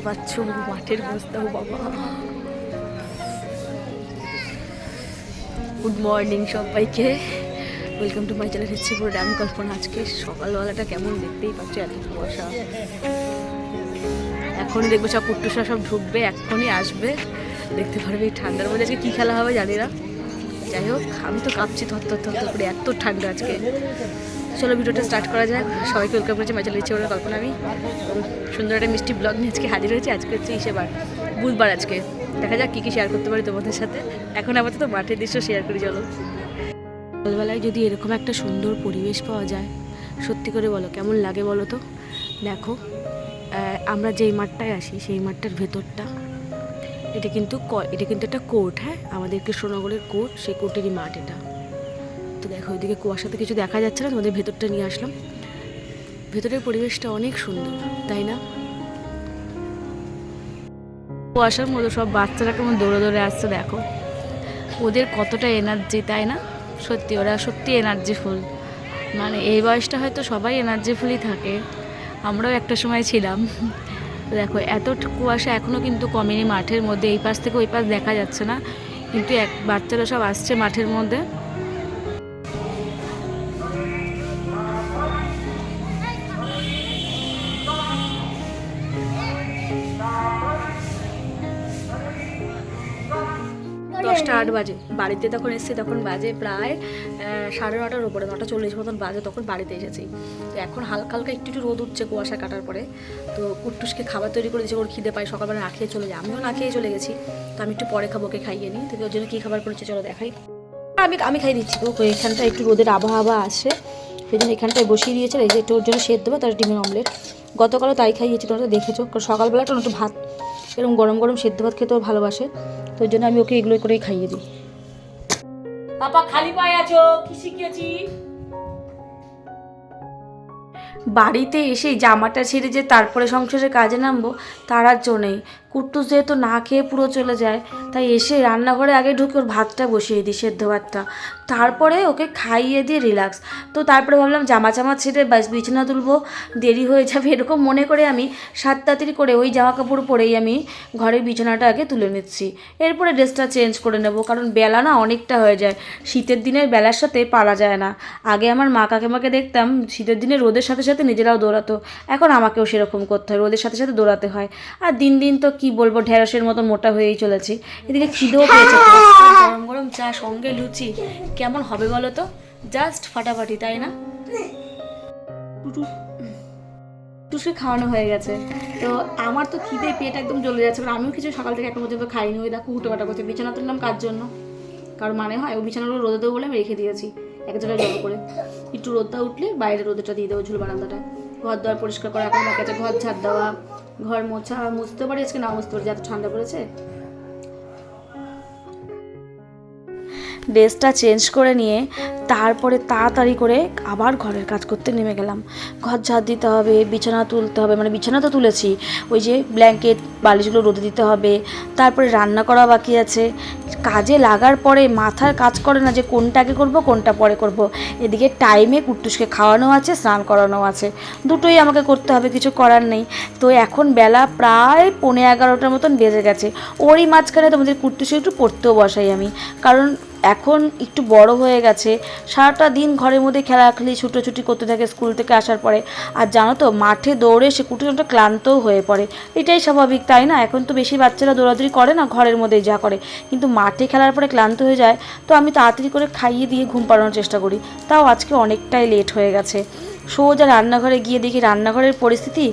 দেখতে পাচ্ছ, মাঠের অবস্থা ও বাবা। গুড মর্নিং সবাইকে। ওয়েলকাম টু মাই চ্যানেল হচ্ছে পুরো ড্যাম কল্পনা আজকে সকালবেলাটা কেমন দেখতেই পাচ্ছ, এত কুয়াশা। এখনই দেখব সব কুট্টুসা সব ঢুকবে এখনই আসবে। দেখতে পারবে এই ঠান্ডার মধ্যে আজকে কী খেলা হবে, জানি না। যাই হোক, আমি তো কাঁপছি থর থর থর করে, এত ঠান্ডা আজকে। চলো ভিডিওটা স্টার্ট করা যাক। সবাইকে ওয়েলকাম করেছি মাঝে ইচ্ছে ওরা কল্পনা আমি সুন্দর একটা মিষ্টি ব্লগ নিয়ে আজকে হাজির হয়েছি। আজকে হচ্ছে ইসেবার বুধবার আজকে। দেখা যাক কী কী শেয়ার করতে পারি তোমাদের সাথে। এখন আপাতত মাঠের দৃশ্য শেয়ার করি, চলো। সকালবেলায় যদি এরকম একটা সুন্দর পরিবেশ পাওয়া যায়, সত্যি করে বলো, কেমন লাগে বলো তো? দেখো আমরা যেই মাঠটায় আসি, সেই মাঠটার ভেতরটা, এটা কিন্তু এটা কিন্তু একটা কোর্ট হ্যাঁ? আমাদের কৃষ্ণনগরের কোর্ট সেই কোর্টেরই মাঠ এটা। তো দেখো, ওইদিকে কুয়াশাতে কিছু দেখা যাচ্ছে না, তোমাদের ভেতরটা নিয়ে আসলাম। ভেতরের পরিবেশটা অনেক সুন্দর, তাই না? কুয়াশার মতো সব বাচ্চারা কেমন দৌড়ে দৌড়ে আসছে, দেখো। ওদের কতটা এনার্জি তাই না? সত্যি, ওরা সত্যি এনার্জিফুল মানে এই বয়সটা হয়তো সবাই এনার্জিফুলই থাকে। আমরাও একটা সময় ছিলাম। দেখো, এত কুয়াশা এখনও কিন্তু কমেনি মাঠের মধ্যে, এই পাশ থেকে ওই পাশ দেখা যাচ্ছে না। কিন্তু এক বাচ্চারা সব আসছে মাঠের মধ্যে। দশটা আট বাজে। বাড়িতে তখন এসেছি তখন বাজে প্রায় সাড়ে নটার উপরে নটা চল্লিশ মতন বাজে তখন বাড়িতে এসেছি। তো এখন হালকা হালকা একটু একটু রোদ উঠছে কুয়াশা কাটার পরে। তো কুট্টুসকে খাবার তৈরি করে দিয়েছে ওর খিদে পাই সকালবেলা না খেয়ে চলে যায়। আমিও না খেয়ে চলে গেছি তো আমি একটু পরে খাব ওকে খাইয়ে নিই। তো ওর জন্য কী খাবার করেছে চলো দেখাই। আমি আমি খাই দিচ্ছি তো এখানটা একটু রোদের আবহাওয়া আসে সেই জন্য এখানটায় বসিয়ে দিয়েছে। এই যে একটু ওর জন্য সেদ্ধ দেবো তার ডিমের অমলেট। গতকালও তাই খাইয়েছি তোমরা দেখেছ। কারণ সকালবেলাটা একটু ভাত এরকম গরম গরম সেদ্ধ ভাত খেতেও ভালোবাসে। তো জন্য আমি ওকে এগুলো করেই খাইয়ে দিই। পাপা খালি পায়ে আছো? কি শিখেছি বাড়িতে এসে জামাটা ছেড়ে যে তারপরে সংসারে কাজে নামবো তার আর জো নেই। কুট্টুস যেহেতু না খেয়ে পুরো চলে যায়, তাই এসে রান্নাঘরে আগে ঢুকে ওর ভাতটা বসিয়ে দিই, সেদ্ধ ভাতটা। তারপরে ওকে খাইয়ে দিয়ে রিল্যাক্স তো তারপরে ভাবলাম জামা চামা ছেড়ে বিছানা তুলবো, দেরি হয়ে যাবে এরকম মনে করে আমি সাত তাড়াতাড়ি করে ওই জামা কাপড় পরেই আমি ঘরের বিছানাটা আগে তুলে নিচ্ছি। এরপরে ড্রেসটা চেঞ্জ করে নেব, কারণ বেলা না অনেকটা হয়ে যায়। শীতের দিনের বেলার সাথে পারা যায় না। আগে আমার মা কাকিমাকে দেখতাম, শীতের দিনে রোদের সাথে সাথে নিজেরাও দৌড়াতো। এখন আমাকেও সেরকম করতে হয়, রোদের সাথে সাথে দৌড়াতে হয়। আর দিন দিন তো কি বলব ঢেঁড়সের মতন মোটা হয়েই চলেছি। এদিকে খিদেও পেয়েছে। গরম গরম চা সঙ্গে লুচি। কেমন হবে বলো তো? জাস্ট ফাটাফাটি তাই না? টুসকে খাওয়ানো হয়ে গেছে। তো আমার তো খিদে পেট একদম জ্বলে যাচ্ছে। কারণ আমিও কিছু সকাল থেকে এখন পর্যন্ত খাইনি। ওই দেখো হুটো পাটা করছে। বিছানা তুললাম কার জন্য? কারণ মানে হয়? ও বিছানাগুলো রোদে দেবো বলে আমি রেখে দিয়েছি। এক জায়গায় জড়ো করে। একটু রোদটা উঠলে বাইরে রোদেটা দিয়ে দেবো ঝুল বারান্দাটা ঘর দ্বার পরিষ্কার করা এখন আমার কাছে ঘর ঝাড় দেওয়া, ঘর মোছা, মুছতে পারি, আজকে না মুছতে পারি যে এত ঠান্ডা পড়েছে। ড্রেসটা চেঞ্জ করে নিয়ে তারপরে তাড়াতাড়ি করে আবার ঘরের কাজ করতে নেমে গেলাম। ঘর ঝাড় দিতে হবে, বিছানা তুলতে হবে মানে বিছানা তো তুলেছি। ওই যে ব্ল্যাঙ্কেট, বালিশগুলো রোদে দিতে হবে, তারপরে রান্না করা বাকি আছে। কাজে লাগার পরে মাথার কাজ করে না যে কোনটা আগে করব, কোনটা পরে করব। এদিকে টাইমে কুট্টুসকে খাওয়ানো আছে, স্নান করানো আছে। দুটোই আমাকে করতে হবে, কিছু করার নেই। তো এখন বেলা প্রায় পৌনে এগারোটার মতন বেজে গেছে। ওরই মাঝখানে তোমাদের কুট্টুসে একটু পড়তেও বসাই আমি। কারণ এখন একটু বড় হয়ে গেছে। সারাটা দিন ঘরের মধ্যে খেলাখেলি, ছুটোছুটি করতে থাকে স্কুল থেকে আসার পরে। আর জানো তো, মাঠে দৌড়ে সে কুটুসটা ক্লান্তও হয়ে পড়ে। এটাই স্বাভাবিক, তাই না? এখন তো বেশি বাচ্চারা দৌড়াদৌড়ি করে না, ঘরের মধ্যেই যা করে। কিন্তু মাঠে খেলার পরে ক্লান্ত হয়ে যায়, তো আমি তাড়াতাড়ি করে খাইয়ে দিয়ে ঘুম পাড়ানোর চেষ্টা করি। তাও আজকে অনেকটাই লেট হয়ে গেছে। সোজা রান্নাঘরে গিয়ে দেখি রান্নাঘরের পরিস্থিতি,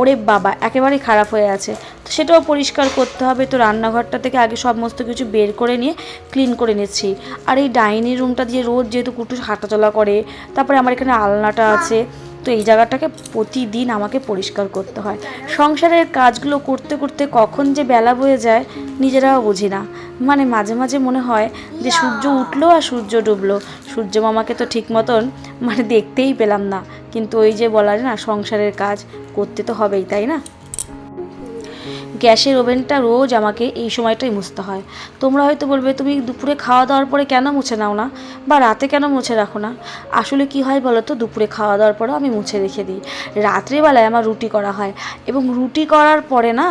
ওরে বাবা, একেবারে খারাপ হয়ে আছে। তো সেটাও পরিষ্কার করতে হবে, তো রান্নাঘরটা থেকে আগে সমস্ত কিছু বের করে নিয়ে ক্লিন করে নিচ্ছি। আর এই ডাইনিং রুমটা দিয়ে রোজ যেহেতু কুটু হাঁটাচলা করে, তারপরে আমার এখানে আলনাটা আছে। তো এই জায়গাটাকে প্রতিদিন আমাকে পরিষ্কার করতে হয়। সংসারের কাজগুলো করতে করতে কখন যে বেলা বয়ে যায় নিজেরাও বুঝি না। মানে মাঝে মাঝে মনে হয় যে সূর্য উঠল আর সূর্য ডুবলো। সূর্য মামাকে তো ঠিক মতন মানে দেখতেই পেলাম না। কিন্তু ওই যে বলা যায় না, সংসারের কাজ করতে তো হবেই, তাই না? গ্যাসের ওভেনটা রোজ আমাকে এই সময়টাই মুছতে হয়। তোমরা হয়তো বলবে, তুমি দুপুরে খাওয়া দাওয়ার পরে কেন মুছে নাও না? বা রাতে কেন মুছে রাখো না? আসলে কি হয় বলো তো দুপুরে খাওয়া দাওয়ার পরেও আমি মুছে রেখে দিই। রাত্রেবেলায় আমার রুটি করা হয় এবং রুটি করার পরে না,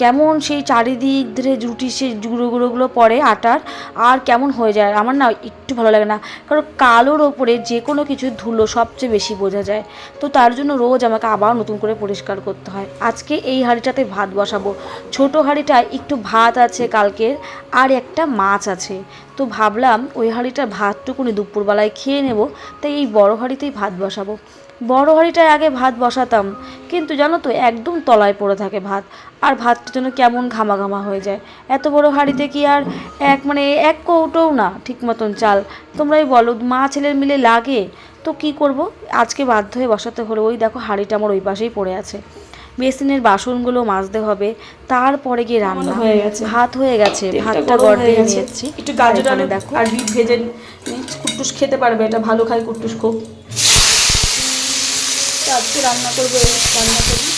কেমন সেই চারিদিক ধরে রুটি সেই গুঁড়ো গুঁড়োগুলো পড়ে আটার, আর কেমন হয়ে যায়, আমার না একটু ভালো লাগে না। কারণ কালোর ওপরে যে কোনো কিছু ধুলো সবচেয়ে বেশি বোঝা যায়। তো তার জন্য রোজ আমাকে আবার নতুন করে পরিষ্কার করতে হয়। আজকে এই হাঁড়িটাতে ভাত বসাবো। ছোট হাঁড়িটায় একটু ভাত আছে কালকের, আর একটা মাছ আছে। তো ভাবলাম ওই হাঁড়িটার ভাতটুকুনি দুপুরবেলায় খেয়ে নেব, তাই এই বড় হাঁড়িতেই ভাত বসাবো। বড় হাঁড়িটায় আগে ভাত বসাতাম, কিন্তু জানো তো একদম তলায় পড়ে থাকে ভাত, আর ভাতটা যেন কেমন ঘামা ঘামা হয়ে যায়। এত বড় হাঁড়িতে কি আর এক মানে এক কৌটোও না ঠিক মতন চাল। তোমরাই বলো, মা ছেলের মিলে লাগে? তো কি করব? আজকে বাধ্য হয়ে বসাতে হলো। ওই দেখো হাঁড়িটা আমার ওই পাশেই পড়ে আছে। বেসিনের বাসনগুলো মাজতে হবে। তারপরে গিয়ে রান্না। হয়ে গেছে। ভাত হয়ে গেছে। ভাতটা গড় দিয়ে নিয়েছি। একটু গাজর আনে আলু দেখো। আর বিট ভেজে কুটুস কুট্টুস খেতে পারবে। এটা ভালো খায় কুটুস খুব। আজকে রান্না করব রান্না করি।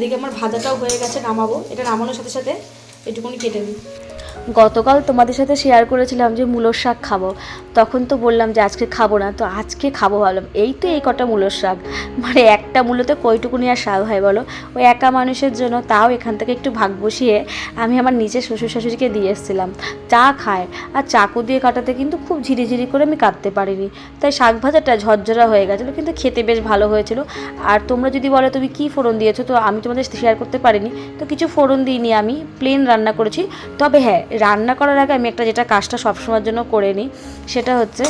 এদিকে আমার ভাজাটাও হয়ে গেছে নামাবো। এটা নামানোর সাথে সাথে এটুকুনি কেটে নিই। গতকাল তোমাদের সাথে শেয়ার করেছিলাম যে মূলর শাক খাব। তখন তো বললাম যে আজকে খাব না, তো আজকে খাব ভাবলাম, এই তো এই কটা মূলর শাক। মানে একটা মূলোতে কইটুকুনি আর শাক হয় বলো? ওই একা মানুষের জন্য তাও এখান থেকে একটু ভাগ বসিয়ে আমি আমার নিজের শ্বশুর শাশুড়িকে দিয়ে এসেছিলাম। চা খায়, আর চাকু দিয়ে কাটাতে কিন্তু খুব ঝিরিঝিরি করে আমি কাটতে পারিনি। তাই শাক ভাজাটা ঝরঝরা হয়ে গেছিল, কিন্তু খেতে বেশ ভালো হয়েছিল। আর তোমরা যদি বলো তুমি কী ফোড়ন দিয়েছ, তো আমি তোমাদের শেয়ার করতে পারিনি। তো কিছু ফোড়ন দিইনি আমি প্লেন রান্না করেছি। তবে হ্যাঁ রান্না করার আগে আমি একটা যেটা কাজটা সবসময়ের জন্য করে নিই, সেটা হচ্ছে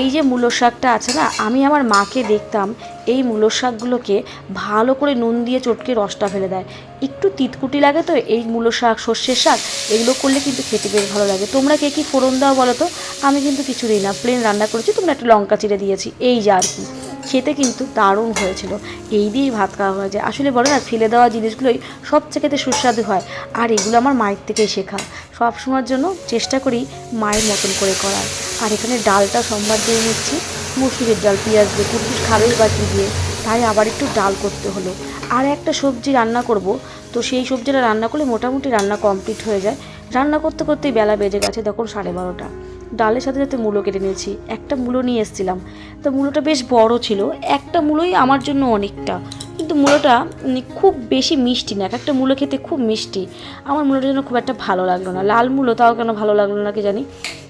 এই যে মূলো শাকটা আছে না, আমি আমার মাকে দেখতাম এই মূলো শাকগুলোকে ভালো করে নুন দিয়ে চটকে রসটা ফেলে দেয়। একটু তিতকুটি লাগে তো, এই মূলো শাক, সর্ষের শাক, এগুলো করলে কিন্তু খেতে বেশ ভালো লাগে। তোমরা কে কী ফোড়ন দাও বলো তো? আমি কিন্তু কিছু দিই না প্লেন রান্না করেছি, তোমরা একটা লঙ্কা চিড়ে দিয়েছি, এই যা আর কি। খেতে কিন্তু দারুণ হয়েছিল। এই দিয়েই ভাত খাওয়া হয়ে যায় আসলে বলে না, ফেলে দেওয়া জিনিসগুলোই সবচেয়ে সুস্বাদু হয়। আর এগুলো আমার মায়ের থেকেই শেখা। সব সময়ের জন্য চেষ্টা করি মায়ের মতন করে করার। আর এখানে ডালটা সোমবার দিয়ে নিচ্ছি। মুসুরির ডাল, পেঁয়াজ দিয়ে কুটকুট খাবেই বাকি দিয়ে। তাই আবার একটু ডাল করতে হলো। আর একটা সবজি রান্না করব। তো সেই সবজিটা রান্না করলে মোটামুটি রান্না কমপ্লিট হয়ে যায়। রান্না করতে করতেই বেলা বেজে গেছে তখন সাড়ে বারোটা। ডালের সাথে সাথে মূলো কেটে নিয়েছি। একটা মূলো নিয়ে এসেছিলাম। তো মূলোটা বেশ বড় ছিল। একটা মূলোই আমার জন্য অনেকটা। কিন্তু মূলোটা খুব বেশি মিষ্টি না। এক একটা মূলো খেতে খুব মিষ্টি। আমার মূলোটার জন্য খুব একটা ভালো লাগল না। লাল মূলো তাও কেন ভালো লাগল না কি জানি।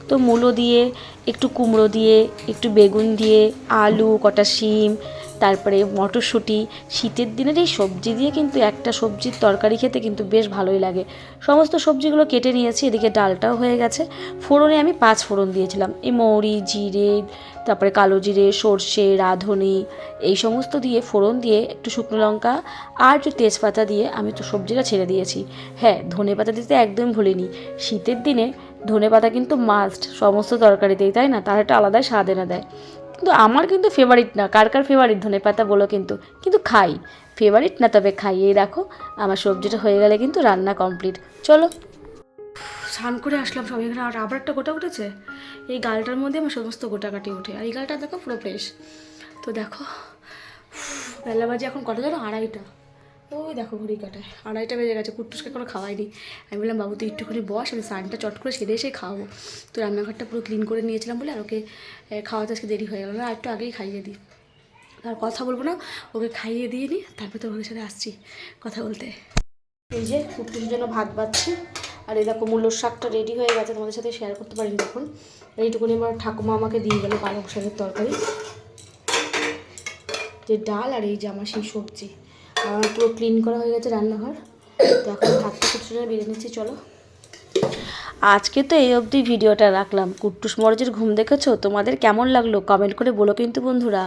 তো মূলো দিয়ে, একটু কুমড়ো দিয়ে, একটু বেগুন দিয়ে, আলু, কটা শিম তারপরে মটরশুঁটি, শীতের দিনের এই সবজি দিয়ে কিন্তু একটা সবজির তরকারি খেতে কিন্তু বেশ ভালোই লাগে। সমস্ত সবজিগুলো কেটে নিয়েছি, এদিকে ডালটাও হয়ে গেছে। ফোড়নে আমি পাঁচ ফোড়ন দিয়েছিলাম। এই মৌরি, জিরে, তারপরে কালো জিরে, সর্ষে, রাঁধুনি, এই সমস্ত দিয়ে ফোড়ন দিয়ে একটু শুকনো লঙ্কা আর একটু তেজপাতা দিয়ে আমি তো সবজিটা ছেড়ে দিয়েছি। হ্যাঁ ধনে পাতা দিতে একদম ভুলিনি। শীতের দিনে ধনে পাতা কিন্তু মাস্ট সমস্ত তরকারিতেই, তাই না? তার একটা আলাদাই স্বাদ এনে দেয়। কিন্তু আমার কিন্তু ফেভারিট না। কার কার ফেভারিট ধনে পাতা বলো কিন্তু। কিন্তু খাই। ফেভারিট না তবে খাই। এই দেখো, আমার সবজিটা হয়ে গেলে কিন্তু রান্না কমপ্লিট চলো। স্নান করে আসলাম সব এখানে। আর আবার একটা গোটা উঠেছে? এই গালটার মধ্যে আমার সমস্ত গোটা কাটি উঠে আর এই গালটা দেখো পুরো ফ্রেশ তো দেখো বেলা বাজে এখন কটা ধরো আড়াইটা। ওই দেখো ঘড়ি কাটায় আড়াইটা বেজে গেছে কুট্টুসকে কোনো খাওয়াইনি। আমি বললাম, বাবু, তুই একটুখানি বস, আমি স্নানটা চট করে সেরে এসে খাওয়াবো। তো রান্নাঘরটা পুরো ক্লিন করে নিয়েছিলাম বলে আর ওকে খাওয়াতে আজকে দেরি হয়ে গেল না একটু আগেই খাইয়ে দিই। আর কথা বলব না, ওকে খাইয়ে দিয়ে নিই তারপর তো ওদের সাথে আসছি কথা বলতে। এই যে কুট্টুসের জন্য ভাত বাচ্ছি আর এই দেখো মূল্যর শাকটা রেডি হয়ে গেছে, তোমাদের সাথে শেয়ার করতে পারিনি তখন। এইটুকুনি আমার ঠাকুমা আমাকে দিয়ে গেলো পালং শাকের তরকারি। যে ডাল আর এই যে আমার সেই সবজি। আমার পুরো ক্লিন করা হয়ে গেছে রান্নাঘর। তো এখন থাকতে কুটুসে বেড়ে নিচ্ছি, চলো। আজকে তো এই অবধি ভিডিওটা রাখলাম। কুট্টুস মরজের ঘুম দেখেছ? তোমাদের কেমন লাগল? কমেন্ট করে বলো কিন্তু বন্ধুরা।